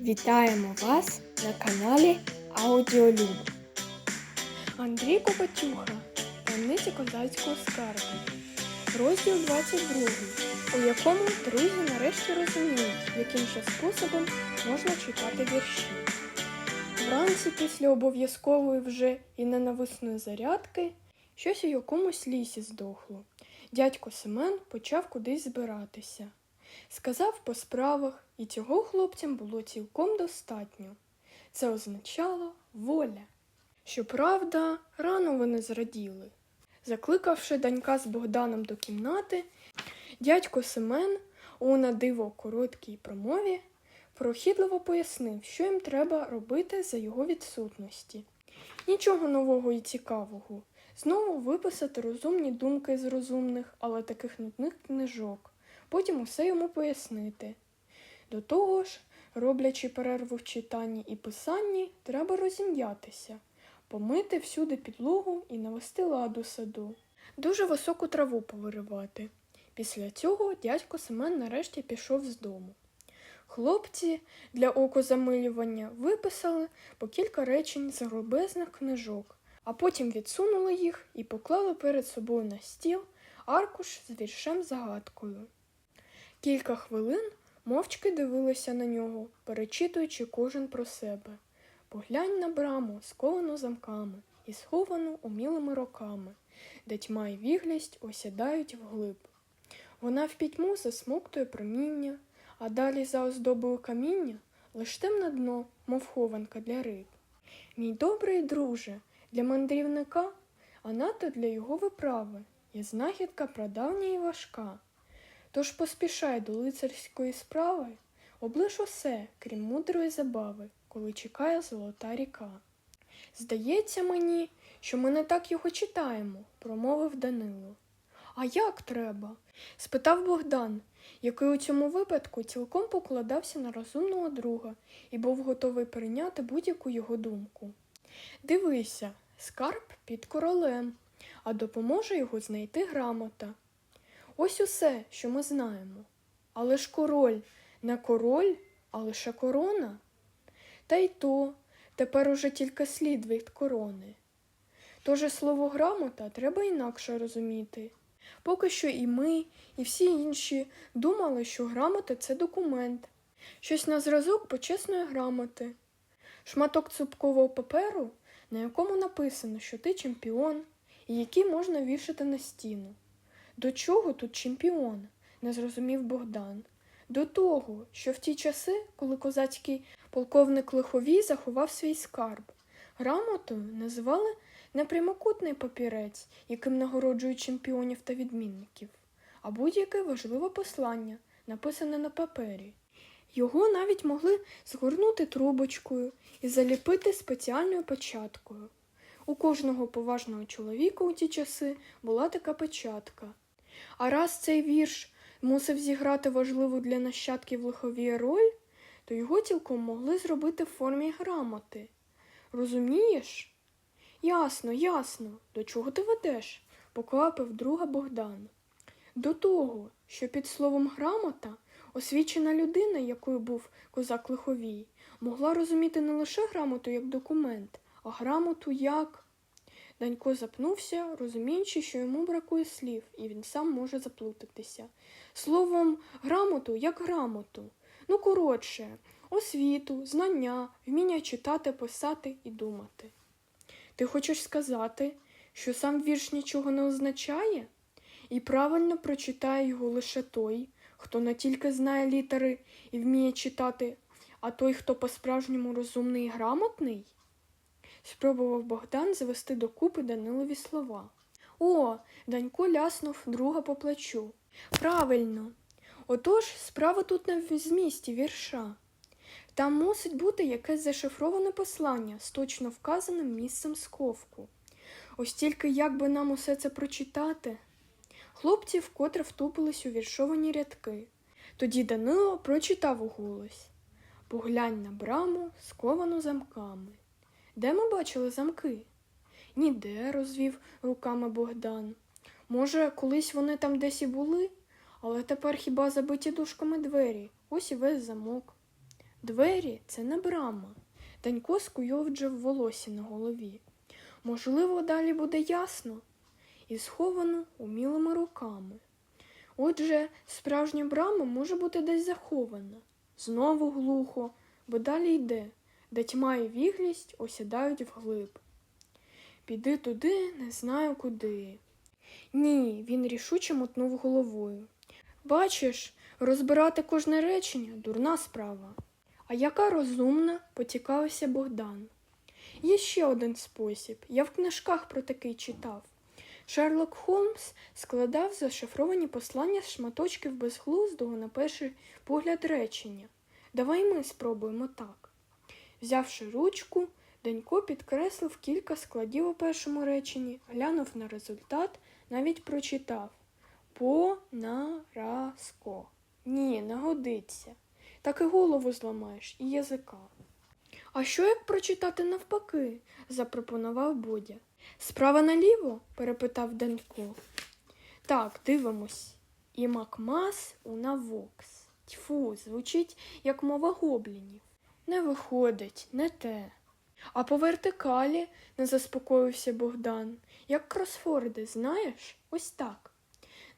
Вітаємо вас на каналі Аудіолюб. Андрій Копатюха. Таємниці козацького скарбу. Розділ 22, у якому друзі нарешті розуміють, яким же способом можна читати вірші. Вранці після обов'язкової вже і ненависної зарядки щось у якомусь лісі здохло. Дядько Семен почав кудись збиратися. Сказав по справах, і цього хлопцям було цілком достатньо. Це означало воля. Щоправда, рано вони зраділи. Закликавши донька з Богданом до кімнати, дядько Семен у на диво короткій промові прохідливо пояснив, що їм треба робити за його відсутності. Нічого нового і цікавого. Знову виписати розумні думки з розумних, але таких нудних книжок потім усе йому пояснити. До того ж, роблячи перерву в читанні і писанні, треба розім'ятися, помити всюди підлогу і навести ладу саду, дуже високу траву повиривати. Після цього дядько Семен нарешті пішов з дому. Хлопці для окозамилювання виписали по кілька речень з грубезних книжок, а потім відсунули їх і поклали перед собою на стіл аркуш з віршем загадкою. Кілька хвилин мовчки дивилися на нього, перечитуючи кожен про себе. Поглянь на браму, сковану замками і сховану умілими роками, де тьма й віглість осядають вглиб. Вона в пітьму засмоктує проміння, а далі за оздобою каміння лиш темне дно, мов хованка для риб. Мій добрий друже, для мандрівника, а надто для його виправи, є знахідка прадавня і важка. Тож поспішай до лицарської справи, облиш усе, крім мудрої забави, коли чекає золота ріка. Здається мені, що ми не так його читаємо, промовив Данило. А як треба? спитав Богдан, який у цьому випадку цілком покладався на розумного друга і був готовий прийняти будь-яку його думку. Дивися, скарб під королем, а допоможе його знайти грамота. Ось усе, що ми знаємо. Але ж король не король, а лише корона. Та й то тепер уже тільки слід від корони. Тож слово грамота треба інакше розуміти. Поки що і ми, і всі інші думали, що грамота це документ, щось на зразок почесної грамоти, шматок цупкового паперу, на якому написано, що ти чемпіон, і який можна вішати на стіну. До чого тут чемпіон? не зрозумів Богдан. До того, що в ті часи, коли козацький полковник Лиховій заховав свій скарб, грамотою називали непрямокутний папірець, яким нагороджують чемпіонів та відмінників, а будь-яке важливе послання, написане на папері. Його навіть могли згорнути трубочкою і заліпити спеціальною печаткою. У кожного поважного чоловіка у ті часи була така печатка. А раз цей вірш мусив зіграти важливу для нащадків лихові роль, то його цілком могли зробити в формі грамоти. Розумієш? Ясно, ясно, до чого ти ведеш? поквапив друга Богдан. До того, що під словом грамота освічена людина, якою був козак Лиховій, могла розуміти не лише грамоту як документ, а грамоту як. Данько запнувся, розуміючи, що йому бракує слів, і він сам може заплутатися. Словом, грамоту як грамоту. Ну, коротше, освіту, знання, вміння читати, писати і думати. Ти хочеш сказати, що сам вірш нічого не означає? І правильно прочитає його лише той, хто не тільки знає літери і вміє читати, а той, хто по-справжньому розумний і грамотний? Спробував Богдан завести докупи Данилові слова. О, Данько ляснув друга по плечу. Правильно. Отож, справа тут не в змісті вірша. Там мусить бути якесь зашифроване послання з точно вказаним місцем сховку. Ось тільки як би нам усе це прочитати. Хлопці вкотре втупились у віршовані рядки. Тоді Данило прочитав уголос Поглянь на браму, сковану замками. Де ми бачили замки? Ніде, розвів руками Богдан. Може, колись вони там десь і були, але тепер хіба забиті дужками двері, ось і весь замок. Двері це не брама. Данько скуйовджив волосся на голові. Можливо, далі буде ясно і сховано умілими руками. Отже, справжня брама може бути десь захована. Знову глухо, бо далі йде, де тьма і віглість осідають вглиб. Піди туди, не знаю куди. Ні, він рішуче мотнув головою. Бачиш, розбирати кожне речення дурна справа. А яка розумна, поцікавився Богдан. Є ще один спосіб. Я в книжках про такий читав. Шерлок Холмс складав зашифровані послання з шматочків безглуздого на перший погляд речення. Давай ми спробуємо так. Взявши ручку, Денько підкреслив кілька складів у першому реченні, глянув на результат, навіть прочитав Понаразко. Ні, не годиться. Так і голову зламаєш, і язика. А що як прочитати навпаки? запропонував Бодя. Справа наліво? перепитав Данько. Так, дивимось. І Макмас у навокс. Тьфу, звучить, як мова гоблінів. Не виходить, не те. А по вертикалі, не заспокоївся Богдан, як кросфорди, знаєш, ось так.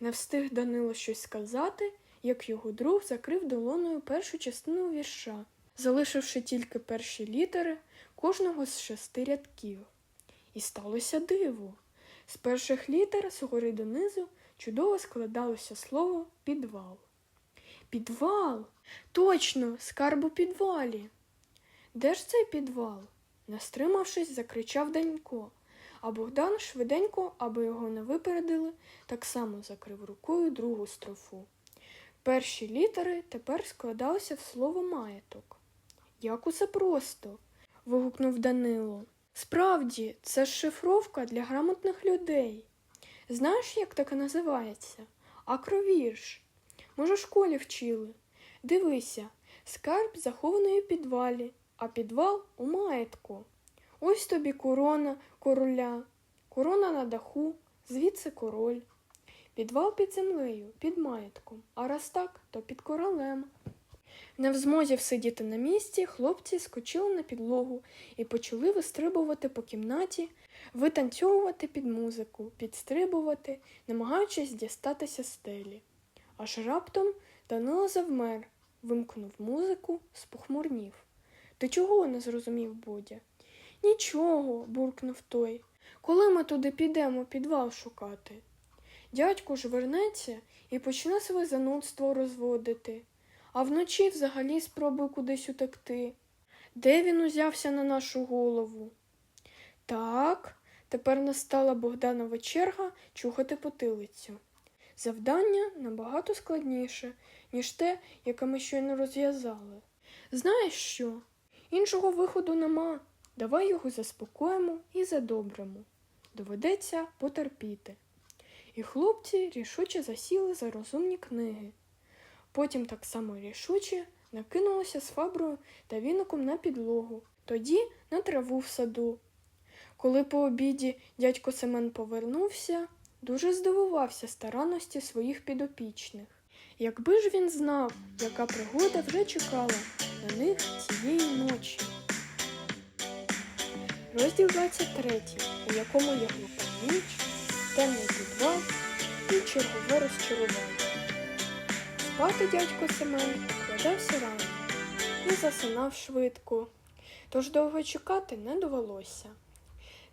Не встиг Данило щось сказати, як його друг закрив долоною першу частину вірша, залишивши тільки перші літери кожного з шести рядків. І сталося диво. З перших літер згори донизу чудово складалося слово підвал. Підвал! Точно, скарб у підвалі. Де ж цей підвал? Не стримавшись, закричав Данько, а Богдан швиденько, аби його не випередили, так само закрив рукою другу строфу. Перші літери тепер складалися в слово маєток. Як усе просто. вигукнув Данило. Справді, це ж шифровка для грамотних людей. Знаєш, як таке називається? Акровірш. Може, в школі вчили. Дивися, скарб захований у підвалі, а підвал у маєтку. Ось тобі корона короля, корона на даху, звідси король. Підвал під землею, під маєтком, а раз так, то під королем. Не в змозі всидіти на місці, хлопці скочили на підлогу і почали вистрибувати по кімнаті, витанцьовувати під музику, підстрибувати, намагаючись дістатися стелі. Аж раптом Данило завмер, вимкнув музику, спохмурнів. Ти чого не зрозумів Бодя? Нічого, буркнув той. Коли ми туди підемо підвал шукати? Дядько ж вернеться і почне своє занудство розводити, а вночі взагалі спробує кудись утекти. Де він узявся на нашу голову? Так, тепер настала Богданова черга чухати потилицю. Завдання набагато складніше, ніж те, яке ми щойно розв'язали. Знаєш що? Іншого виходу нема. Давай його заспокоїмо і задобримо. Доведеться потерпіти. І хлопці рішуче засіли за розумні книги. Потім так само рішуче накинулося з фаброю та віником на підлогу, тоді на траву в саду. Коли по обіді дядько Семен повернувся, дуже здивувався старанності своїх підопічних. Якби ж він знав, яка пригода вже чекала на цієї ночі. Розділ 23, у якому є глупа ніч, темний підвал і чергове розчарування. Спати дядько Семен вкладався рано і засинав швидко, тож довго чекати не довелося.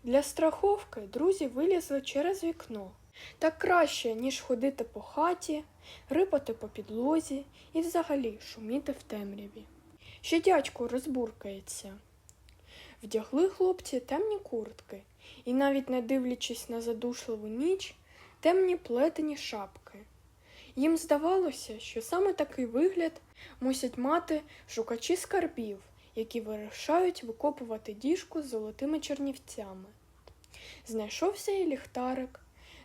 Для страховки друзі вилізли через вікно. Так краще, ніж ходити по хаті, рипати по підлозі і взагалі шуміти в темряві. Ще дядько розбуркається. Вдягли хлопці темні куртки і, навіть не дивлячись на задушливу ніч, темні плетені шапки. Їм здавалося, що саме такий вигляд мусять мати шукачі скарбів, які вирішають викопувати діжку з золотими чернівцями. Знайшовся і ліхтарик.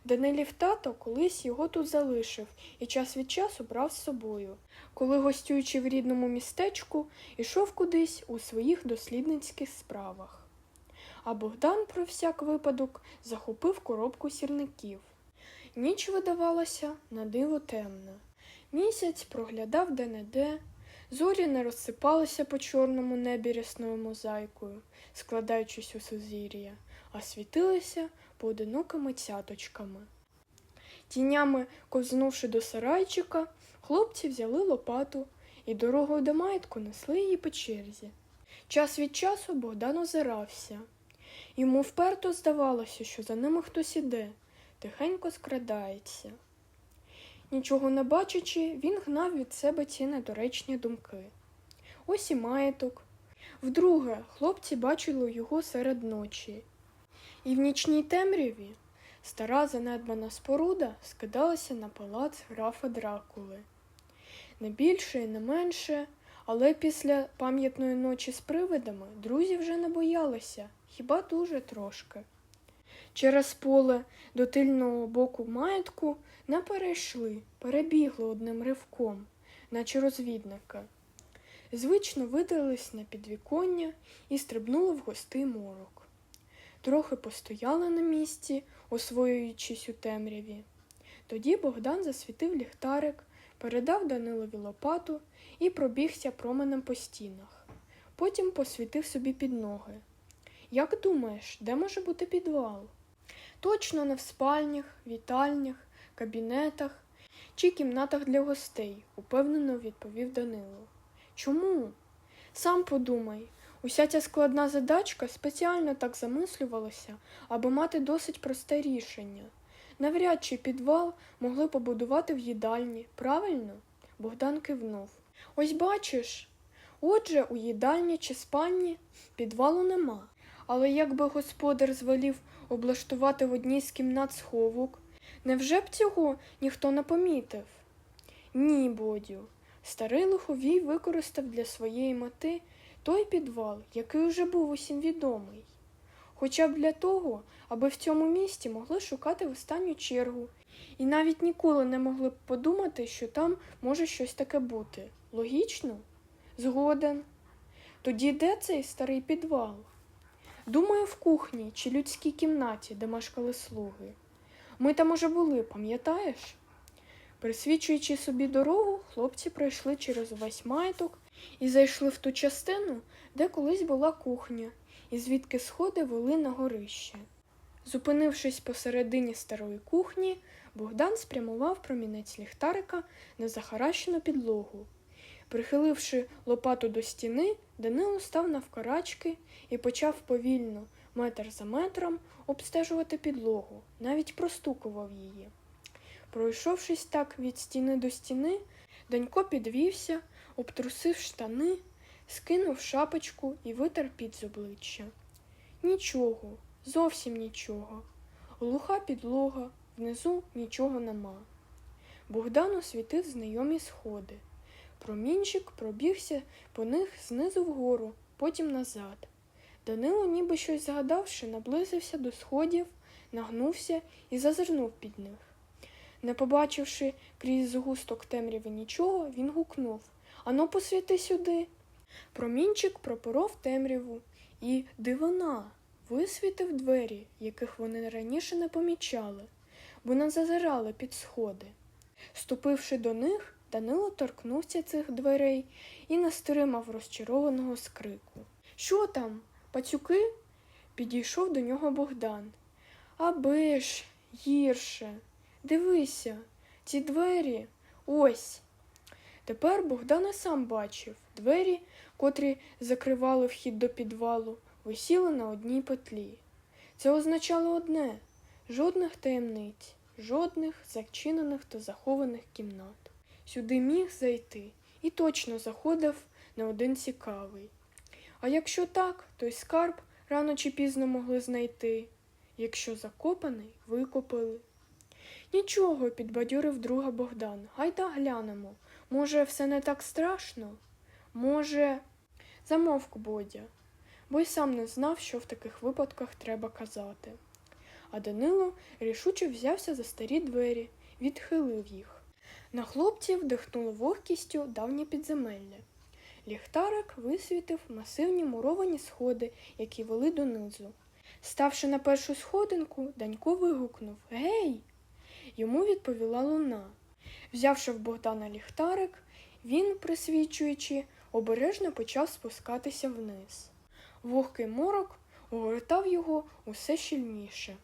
Данилів тато колись його тут залишив і час від часу брав з собою, коли, гостюючи в рідному містечку, ішов кудись у своїх дослідницьких справах. А Богдан про всяк випадок захопив коробку сірників. Ніч видавалася на диво темна. Місяць проглядав де-не-де, Зорі не розсипалися по чорному небі рясною мозаїкою, складаючись у сузір'я, а світилися поодинокими цяточками. Тінями ковзнувши до сарайчика, хлопці взяли лопату і дорогою до маєтку несли її по черзі. Час від часу Богдан озирався. Йому вперто здавалося, що за ними хтось іде, тихенько скрадається. Нічого не бачачи, він гнав від себе ці недоречні думки. Ось і маєток. Вдруге, хлопці бачили його серед ночі. І в нічній темряві стара занедбана споруда скидалася на палац графа Дракули. Не більше і не менше, але після пам'ятної ночі з привидами друзі вже не боялися, хіба дуже трошки. Через поле до тильного боку маєтку не перейшли, перебігли одним ривком, наче розвідники. Звично видались на підвіконня і стрибнули в густий морок. Трохи постояли на місці, освоюючись у темряві. Тоді Богдан засвітив ліхтарик, передав Данилові лопату і пробігся променем по стінах. Потім посвітив собі під ноги. Як думаєш, де може бути підвал? Точно не в спальнях, вітальнях, кабінетах чи кімнатах для гостей, упевнено відповів Данило. Чому? Сам подумай, уся ця складна задачка спеціально так замислювалася, аби мати досить просте рішення. Навряд чи підвал могли побудувати в їдальні, правильно? Богдан кивнув. Ось бачиш. Отже, у їдальні чи спальні підвалу нема. Але якби господар звелів облаштувати в одній з кімнат сховок, невже б цього ніхто не помітив? Ні, Бодю. Старий лиховій використав для своєї мети той підвал, який уже був усім відомий. Хоча б для того, аби в цьому місті могли шукати в останню чергу, і навіть ніколи не могли б подумати, що там може щось таке бути. Логічно? Згоден. Тоді де цей старий підвал? Думаю, в кухні чи людській кімнаті, де мешкали слуги. Ми там уже були, пам'ятаєш? Присвічуючи собі дорогу, хлопці пройшли через увесь маєток і зайшли в ту частину, де колись була кухня, і звідки сходи вели на горище. Зупинившись посередині старої кухні, Богдан спрямував промінець ліхтарика на захаращену підлогу. Прихиливши лопату до стіни, Данило став навкарачки і почав повільно, метр за метром, обстежувати підлогу, навіть простукував її. Пройшовшись так від стіни до стіни, Данько підвівся, обтрусив штани, скинув шапочку і витер під з обличчя. Нічого, зовсім нічого. Глуха підлога, внизу нічого нема. Богдан освітив знайомі сходи. Промінчик пробігся по них знизу вгору, потім назад. Данило, ніби щось згадавши, наблизився до сходів, нагнувся і зазирнув під них. Не побачивши крізь згусток темряви нічого, він гукнув Ану, посвіти сюди. Промінчик пропоров темряву і дивина висвітив двері, яких вони раніше не помічали, бо не зазирали під сходи. Ступивши до них, Данило торкнувся цих дверей і не стримав розчарованого скрику. Що там, пацюки? Підійшов до нього Богдан. Аби ж, гірше. Дивися, ці двері ось. Тепер Богдан і сам бачив двері, котрі закривали вхід до підвалу, висіли на одній петлі. Це означало одне жодних таємниць, жодних зачинених та захованих кімнат. Сюди міг зайти і точно заходив не один цікавий. А якщо так, то й скарб рано чи пізно могли знайти. Якщо закопаний, викопали. Нічого, підбадьорив друга Богдан. Гайда глянемо. Може, все не так страшно? Може, замовк Бодя, бо й сам не знав, що в таких випадках треба казати. А Данило рішуче взявся за старі двері, відхилив їх. На хлопців дихнуло вогкістю давнє підземелля. Ліхтарик висвітив масивні муровані сходи, які вели донизу. Ставши на першу сходинку, Данько вигукнув Гей! Йому відповіла луна. Взявши в Богдана ліхтарик, Він, присвічуючи, обережно почав спускатися вниз. Вогкий морок огортав його усе щільніше.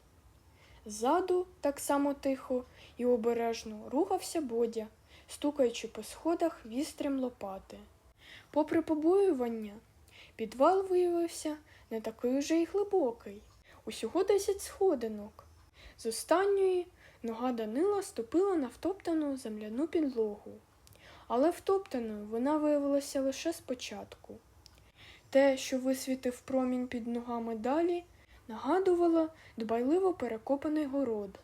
Ззаду, так само тихо і обережно рухався Бодя, стукаючи по сходах вістрям лопати. Попри побоювання, підвал виявився не такий уже й глибокий, усього десять сходинок. З останньої нога Данила ступила на втоптану земляну підлогу, але втоптаною вона виявилася лише спочатку. Те, що висвітив промінь під ногами далі, нагадувало дбайливо перекопаний город.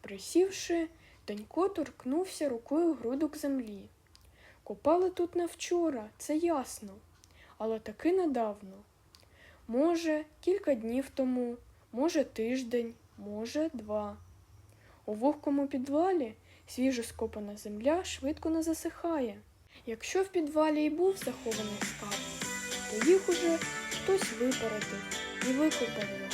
Присівши, Данько торкнувся рукою грудок землі. Копали тут не вчора, це ясно, але таки недавно. Може, кілька днів тому, може, тиждень, може, два. У вогкому підвалі свіжо скопана земля швидко не засихає. Якщо в підвалі і був захований скарб, то їх уже хтось випередив і викопав.